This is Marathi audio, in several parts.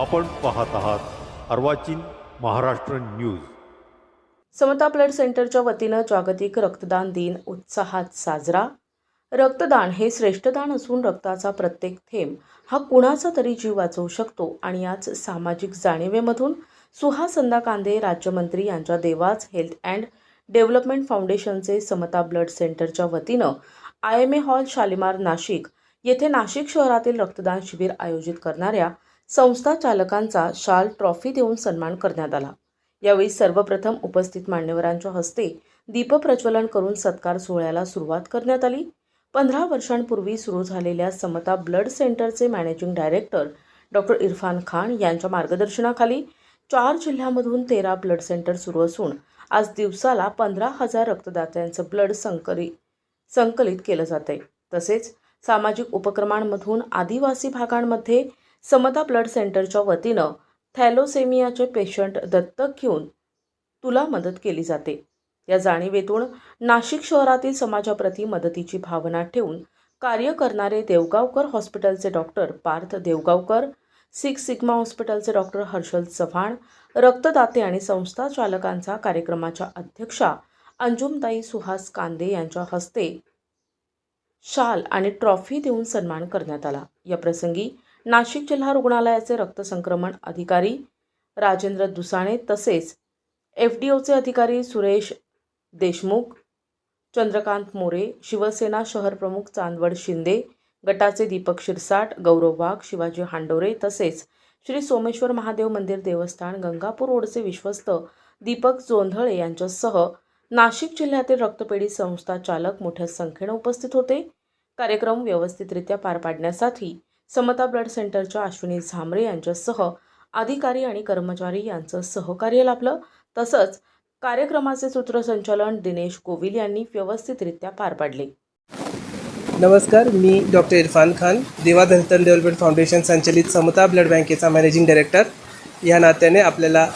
आपण पाहत आहात अर्वाचीन महाराष्ट्र न्यूज. समता ब्लड सेंटरच्या वतीनं जागतिक रक्तदान दिन उत्साहात साजरा. रक्तदान हे श्रेष्ठदान असून रक्ताचा प्रत्येक थेंब हा कुणाचा तरी जीव वाचवू शकतो आणि याच सामाजिक जाणीवेमधून सुहासंदा कांदे राज्यमंत्री यांच्या देवाज हेल्थ अँड डेव्हलपमेंट फाउंडेशनचे समता ब्लड सेंटरच्या वतीनं I M A hall Shalimar Nashik येथे नाशिक शहरातील रक्तदान शिबिर आयोजित करणाऱ्या संस्था चालकांचा शाल ट्रॉफी देऊन सन्मान करण्यात आला. यावेळी सर्वप्रथम उपस्थित मान्यवरांच्या हस्ते दीपप्रज्वलन करून सत्कार सोहळ्याला सुरुवात करण्यात आली. पंधरा वर्षांपूर्वी सुरू झालेल्या समता ब्लड सेंटरचे managing director doctor Irfan Khan यांच्या मार्गदर्शनाखाली चार जिल्ह्यामधून तेरा ब्लड सेंटर सुरू असून आज दिवसाला पंधरा हजार रक्तदात्यांचं ब्लड संकलित संकलित केलं जाते तसेच सामाजिक उपक्रमांमधून आदिवासी भागांमध्ये समता ब्लड सेंटरच्या वतीनं थॅलोसेमियाचे पेशंट दत्तक घेऊन तुला मदत केली जाते. या जाणीवेतून नाशिक शहरातील समाजाप्रती मदतीची भावना ठेवून कार्य करणारे देवगावकर हॉस्पिटलचे doctor Parth Devgaonkar six sigma हॉस्पिटलचे डॉक्टर हर्षल चव्हाण रक्तदाते आणि संस्था चालकांचा कार्यक्रमाच्या अध्यक्षा अंजुमताई सुहास कांदे यांच्या हस्ते शाल आणि ट्रॉफी देऊन सन्मान करण्यात आला. या प्रसंगी नाशिक जिल्हा रुग्णालयाचे रक्तसंक्रमण अधिकारी राजेंद्र दुसाणे तसेच एफ डी ओचे अधिकारी सुरेश देशमुख चंद्रकांत मोरे शिवसेना शहर प्रमुख चांदवड शिंदे गटाचे दीपक शिरसाट गौरव वाघ शिवाजी हांडोरे तसेच श्री सोमेश्वर महादेव मंदिर देवस्थान गंगापूर रोडचे विश्वस्त दीपक जोंधळे यांच्यासह नाशिक जिल्ह्यातील रक्तपेढी संस्था चालक मोठ्या संख्येने उपस्थित होते. कार्यक्रम व्यवस्थितरित्या पार पाडण्यासाठी समता ब्लड सेंटरच्या अश्विनी झांबरे यांच्यासह अधिकारी आणि कर्मचारी यांचं सहकार्य लाभलं. तसंच कार्यक्रमाचे सूत्रसंचालन दिनेश कोविल यांनी व्यवस्थितरित्या पार पाडले. नमस्कार मी डॉक्टर इरफान खान देवा हेल्थ डेव्हलपमेंट फाउंडेशन संचलित समता ब्लड बँकेचा मॅनेजिंग डायरेक्टर. या नात्याने आपल्याला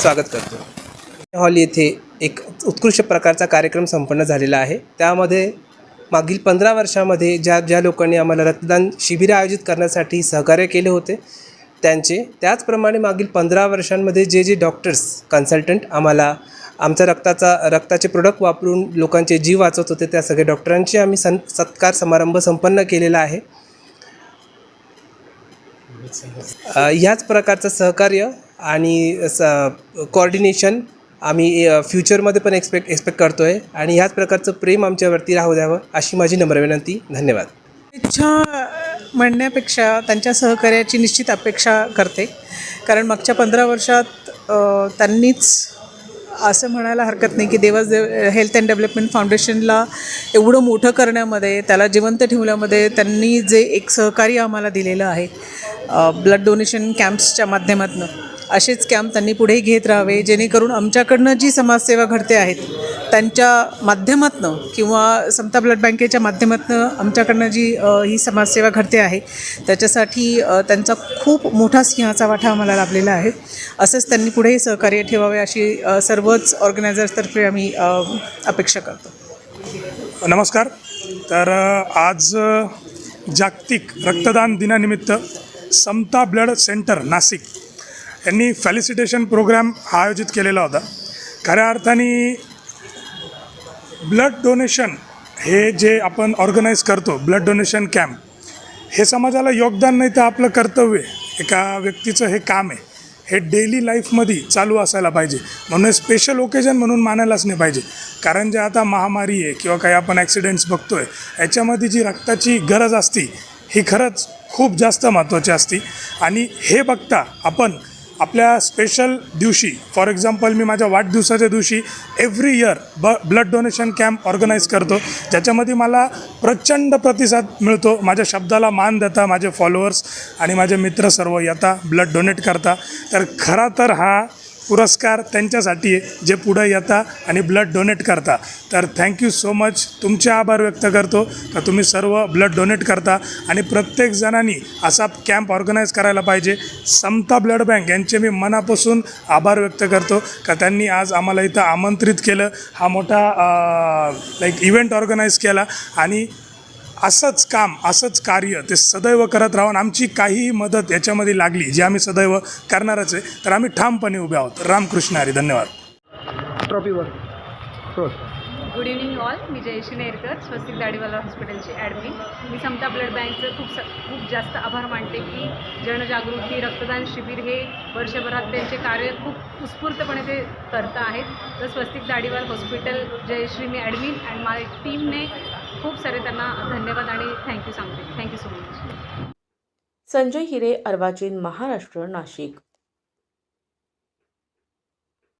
स्वागत करतो. हॉल येथे एक उत्कृष्ट प्रकारचा कार्यक्रम संपन्न झालेला आहे. त्यामध्ये मागील पंधरा वर्षामध्ये ज्या ज्या लोकांनी आम्हाला रक्तदान शिबिरं आयोजित करण्यासाठी सहकार्य केले होते त्यांचे त्याचप्रमाणे मागील पंधरा वर्षांमध्ये जे जे डॉक्टर्स कन्सल्टंट आम्हाला आमच्या रक्ताचा रक्ताचे प्रोडक्ट वापरून लोकांचे जीव वाचवत होते त्या सगळ्या डॉक्टरांची आम्ही सन सत्कार समारंभ संपन्न केलेला आहे. ह्याच प्रकारचं सहकार्य आणि स कॉर्डिनेशन आम्ही फ्युचरमध्ये पण एक्सपेक्ट एक्सपेक्ट करतो आहे आणि ह्याच प्रकारचं प्रेम आमच्यावरती राहू द्यावं अशी माझी नम्र विनंती. धन्यवाद. इच्छा म्हणण्यापेक्षा त्यांच्या सहकार्याची निश्चित अपेक्षा करते. कारण मागच्या पंधरा वर्षात त्यांनीच असं म्हणायला हरकत नाही की Devas Dev health and development फाउंडेशनला एवढं मोठं करण्यामध्ये त्याला जिवंत ठेवण्यामध्ये त्यांनी जे एक सहकार्य आम्हाला दिलेलं आहे ब्लड डोनेशन कॅम्प्सच्या माध्यमातून असेच कॅम्प त्यांनी पुढे घेत राहावे जेणेकरून आमच्याकडनं जी समाजसेवा घडते आहेत त्यांच्या माध्यमातनं किंवा समता ब्लड बँकेच्या माध्यमातनं आमच्याकडनं जी ही समाजसेवा घडते आहे त्याच्यासाठी त्यांचा खूप मोठा सिंहाचा वाटा आम्हाला लाभलेला आहे. असंच त्यांनी पुढेही सहकार्य ठेवावे अशी सर्वच ऑर्गनायझर्सतर्फे आम्ही अपेक्षा करतो. नमस्कार. तर आज जागतिक रक्तदान दिनानिमित्त समता ब्लड सेंटर नाशिक यांनी फॅलिसिटेशन प्रोग्राम आयोजित केलेला होता. खऱ्या अर्थाने ब्लड डोनेशन हे जे आपण ऑर्गनाईज करतो ब्लड डोनेशन कॅम्प हे समाजाला योगदान नाही तर आपलं कर्तव्य आहे. एका व्यक्तीचं हे काम आहे. हे डेली लाईफमध्ये चालू असायला पाहिजे. म्हणून स्पेशल ओकेजन म्हणून मानायलाच नाही पाहिजे. कारण जे आता महामारी आहे किंवा काही आपण ॲक्सिडेंट्स बघतो आहे याच्यामध्ये जी रक्ताची गरज असती ही खरंच खूप जास्त महत्त्वाची असती. आणि हे बघता आपण आपल्या स्पेशल दिवशी फॉर एक्झाम्पल मी माझ्या वाढदिवसाच्या दिवशी एव्हरी इयर ब ब्लड डोनेशन कॅम्प ऑर्गनाईज करतो. ज्याच्यामध्ये मला प्रचंड प्रतिसाद मिळतो. माझ्या शब्दाला मान देता माझे फॉलोअर्स आणि माझे मित्र सर्व येता ब्लड डोनेट करता. तर खरा तर हा पुरस्कार त्यांच्यासाठी आहे जे पुढं येता आणि ब्लड डोनेट करता. तर थँक्यू सो मच तुमचे आभार व्यक्त करतो. का तुम्ही सर्व ब्लड डोनेट करता आणि प्रत्येक जणांनी असा कॅम्प ऑर्गनाईज करायला पाहिजे. समता ब्लड बँक यांचे मी मनापासून आभार व्यक्त करतो. का त्यांनी आज आम्हाला इथं आमंत्रित केलं. हा मोठा लाईक इव्हेंट ऑर्गनाईज केला. आणि असंच काम असंच कार्य ते सदैव करत राहून आमची काहीही मदत याच्यामध्ये लागली जी आम्ही सदैव करणारच आहे. तर आम्ही ठामपणे उभे आहोत. रामकृष्ण हरी धन्यवाद. ट्रॉफीवर हो गुड इव्हनिंग ऑल मी जयश्री नेरकर स्वस्तिक दाढीवाला हॉस्पिटलची ॲडमिन मी समता ब्लड बँकचं खूप स खूप जास्त आभार मानते की जनजागृती रक्तदान शिबिर हे वर्षभरात त्यांचे कार्य खूप उत्स्फूर्तपणे ते करत आहेत. तर स्वस्तिक दाढीवाल हॉस्पिटल जयश्री मी ॲडमिन अँड माय टीमने खूप सारे त्यांना धन्यवाद आणि थँक्यू सांगते. Thank you so much Sanjay Hire अर्वाचीन Maharashtra Nashik.